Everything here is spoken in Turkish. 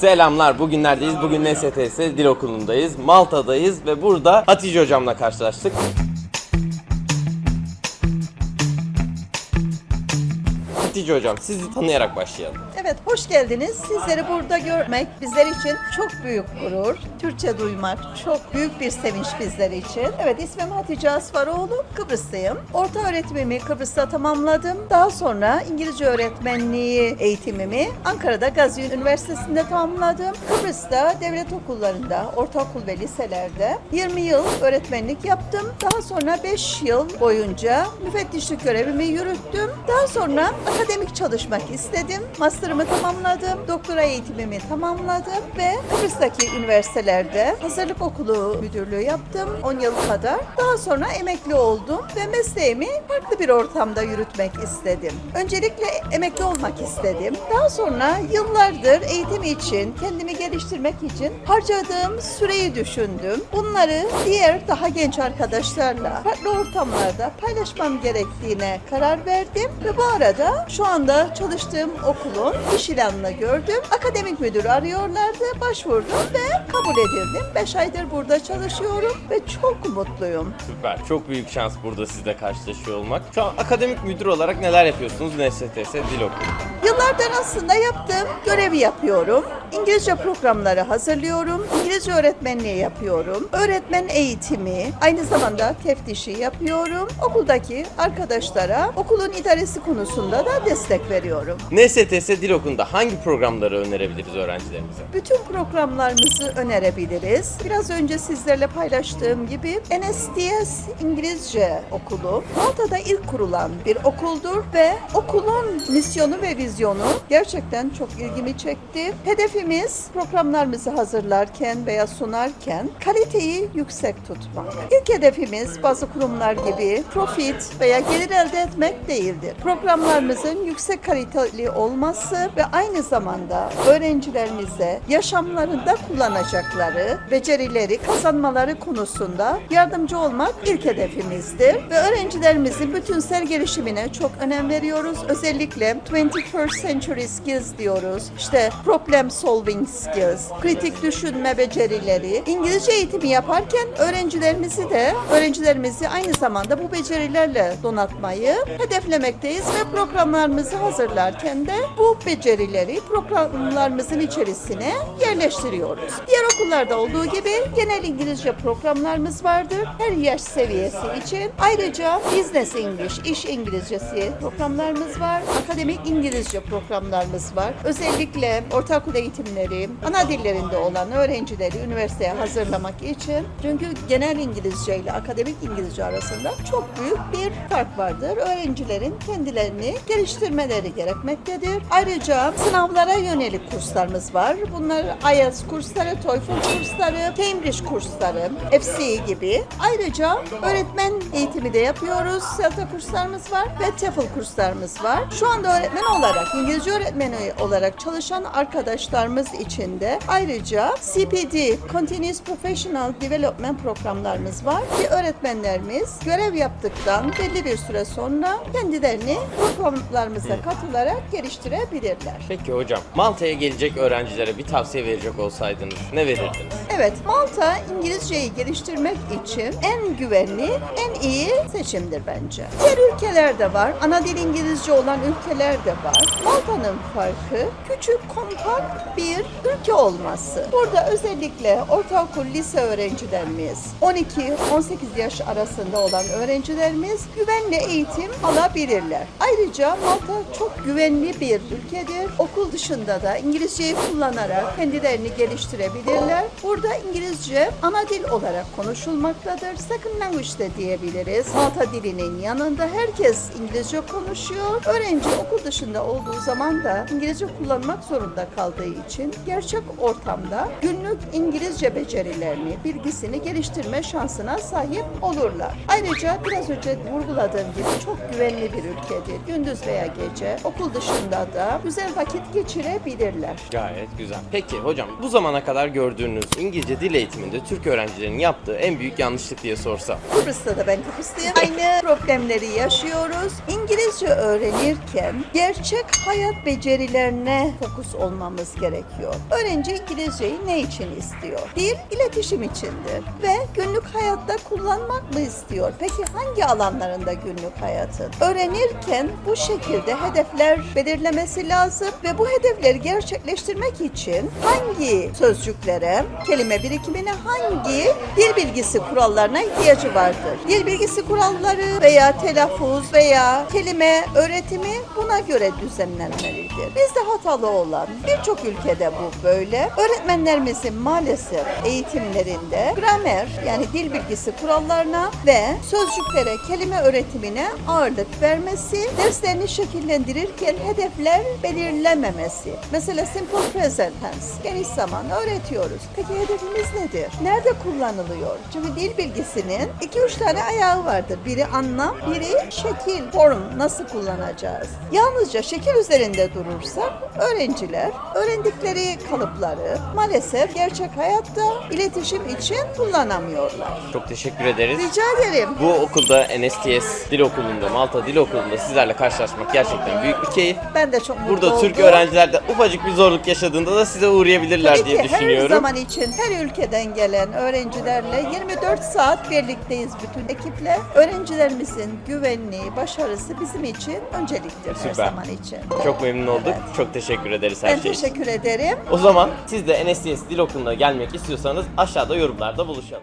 Selamlar, bugünlerdeyiz. Bugün NSTS Dil Okulu'ndayız. Malta'dayız ve burada Hatice hocamla karşılaştık. Hatice hocam, sizi tanıyarak başlayalım. Evet, hoş geldiniz. Sizleri burada görmek bizler için çok büyük gurur. Türkçe duymak çok büyük bir sevinç bizler için. Evet, ismim Hatice Asfaroğlu, Kıbrıslıyım. Orta öğretimimi Kıbrıs'ta tamamladım. Daha sonra İngilizce öğretmenliği eğitimimi Ankara'da Gazi Üniversitesi'nde tamamladım. Kıbrıs'ta devlet okullarında, ortaokul ve liselerde 20 yıl öğretmenlik yaptım. Daha sonra 5 yıl boyunca müfettişlik görevimi yürüttüm. Daha sonra akademik çalışmak istedim. Master'ımı tamamladım. Doktora eğitimimi tamamladım ve Kıbrıs'taki üniversitelerde hazırlık okulu müdürlüğü yaptım 10 yıl kadar. Daha sonra emekli oldum ve mesleğimi farklı bir ortamda yürütmek istedim. Öncelikle emekli olmak istedim. Daha sonra yıllardır eğitim için, kendimi geliştirmek için harcadığım süreyi düşündüm. Bunları diğer daha genç arkadaşlarla farklı ortamlarda paylaşmam gerektiğine karar verdim ve bu arada şu anda çalıştığım okulun iş ilanını gördüm. Akademik müdür arıyorlardı, başvurdum ve kabul edildim. 5 aydır burada çalışıyorum ve çok mutluyum. Süper, çok büyük şans burada sizle karşılaşıyor olmak. Şu an akademik müdür olarak neler yapıyorsunuz NSTS Dil Okulu? Yıllardır aslında yaptığım görevi yapıyorum. İngilizce programları hazırlıyorum. İngilizce öğretmenliği yapıyorum. Öğretmen eğitimi, aynı zamanda teftişi yapıyorum. Okuldaki arkadaşlara okulun idaresi konusunda da destek veriyorum. NSTS Dil Okulu'nda hangi programları önerebiliriz öğrencilerimize? Bütün programlarımızı önerebiliriz. Biraz önce sizlerle paylaştığım gibi NSDS İngilizce Okulu Malta'da ilk kurulan bir okuldur ve okulun misyonu ve vizyonu gerçekten çok ilgimi çekti. Hedefimiz programlarımızı hazırlarken veya sunarken kaliteyi yüksek tutmak. İlk hedefimiz bazı kurumlar gibi profit veya gelir elde etmek değildir. Programlarımızın yüksek kaliteli olması ve aynı zamanda öğrencilerimize yaşamlarında kullanacakları becerileri kazanmaları konusunda yardımcı olmak ilk hedefimizdir. Ve öğrencilerimizin bütünsel gelişimine çok önem veriyoruz. Özellikle 21st century skills diyoruz. İşte problem solving skills, kritik düşünme becerileri. İngilizce eğitimi yaparken öğrencilerimizi de öğrencilerimizi aynı zamanda bu becerilerle donatmayı hedeflemekteyiz ve programlarımızı hazırlarken de bu becerileri programlarımızın içerisine yerleştiriyoruz. Diğer okullarda olduğu gibi genel İngilizce programlarımız vardır. Her yaş seviyesi için. Ayrıca Business English, iş İngilizcesi programlarımız var. Akademik İngilizce programlarımız var. Özellikle ortaokul eğitimleri, ana dillerinde olan öğrencileri üniversiteye hazırlamak için. Çünkü genel İngilizce ile akademik İngilizce arasında çok büyük bir fark vardır. Öğrencilerin kendilerini geliştirmeleri gerekmektedir. Ayrıca sınavlara yönelik kurslarımız var. Bunlar IELTS kursları, TOEFL kursları, Cambridge kursları, FCE gibi. Ayrıca öğretmen eğitimi de yapıyoruz. CELTA kurslarımız var ve TEFL kurslarımız var. Şu anda öğretmen olarak, İngilizce öğretmeni olarak çalışan arkadaşlarımız için de ayrıca CPD, Continuous Professional Development programlarımız var ki öğretmenlerimiz görev yaptıktan belli bir süre sonra kendilerini programlarımıza katılarak geliştirebilirler. Peki hocam, Malta'ya gelecek öğrencilere bir tavsiye verecek olsaydınız ne verirdiniz? Evet, Malta İngilizceyi geliştirmek için en güvenli, en iyi seçimdir bence. Diğer ülkeler de var. Ana dil İngilizce olan ülkeler de var. Malta'nın farkı küçük, kompakt bir ülke olması. Burada özellikle ortaokul, lise öğrencilerimiz, 12-18 yaş arasında olan öğrencilerimiz güvenli eğitim alabilirler. Ayrıca Malta çok güvenli bir ülkedir. Okul dışında da İngilizceyi kullanarak kendilerini geliştirebilirler. Burada İngilizce ana dil olarak konuşulmaktadır. Second language de diyebiliriz. Malta dilinin yanında herkes İngilizce konuşuyor. Öğrenci okul dışında olduğu zaman da İngilizce kullanmak zorunda kaldığı için gerçek ortamda günlük İngilizce becerilerini, bilgisini geliştirme şansına sahip olurlar. Ayrıca biraz önce vurguladığım gibi çok güvenli bir ülkedir. Gündüz veya gece okul dışında da güzel vakit geçirebilirler. Gayet güzel. Peki hocam, bu zamana kadar gördüğünüz İngilizce dil eğitiminde Türk öğrencilerin yaptığı en büyük yanlışlık diye sorsam. Kıbrıs'ta da ben Kıbrıslıyım. Aynı problemleri yaşıyoruz. İngilizce öğrenirken gerçek hayat becerilerine fokus olmamız gerekiyor. Öğrenci İngilizceyi ne için istiyor? Dil iletişim içindir ve günlük hayatta kullanmak mı istiyor? Peki hangi alanlarında günlük hayatın? Öğrenirken bu şekilde hedefler belirlemesi lazım ve bu hedefleri gerçekleştirmek için hangi sözcüklere, kelime birikimine, hangi dil bilgisi kurallarına ihtiyacı vardır? Dil bilgisi kuralları veya telaffuz veya kelime öğretimi buna göre düzenlenmelidir. Bizde hatalı olan birçok ülkede bu böyle. Öğretmenlerimizin maalesef eğitimlerinde gramer yani dil bilgisi kurallarına ve sözcüklere, kelime öğretimine ağırlık vermesi, derslerini şekillendirirken hedefler belirlememesi. Mesela simple present tense, geniş zaman öğretiyoruz. Peki hedefimiz nedir? Nerede kullanılıyor? Çünkü dil bilgisinin 2-3 tane ayağı vardır. Biri anlam, biri şekil, form nasıl kullanacağız? Yalnızca şekil üzerinde durursak öğrenciler öğrendikleri kalıpları maalesef gerçek hayatta iletişim için kullanamıyorlar. Çok teşekkür ederiz. Rica ederim. Bu okulda NSTS Dil Okulu'nda, Malta Dil Okulu'nda sizlerle karşılaşmak gerçekten büyük bir keyif. Ben de çok mutlu Burada oldum. Türk öğrenciler de ufacık bir zorluk yaşadığında da size uğrayabilirler Tabii diye ki her düşünüyorum. zaman için her ülkeden gelen öğrencilerle 24 saat birlikteyiz bütün ekiple. Öğrencilerimizin güvenliği, başarısı bizim için önceliktir her Süper. zaman için. Çok memnun olduk. Evet. Çok teşekkür ederiz her Ben şey için. teşekkür ederim. O zaman siz de NSTS Dil Okulu'na gelmek istiyorsanız aşağıda yorumlarda buluşalım.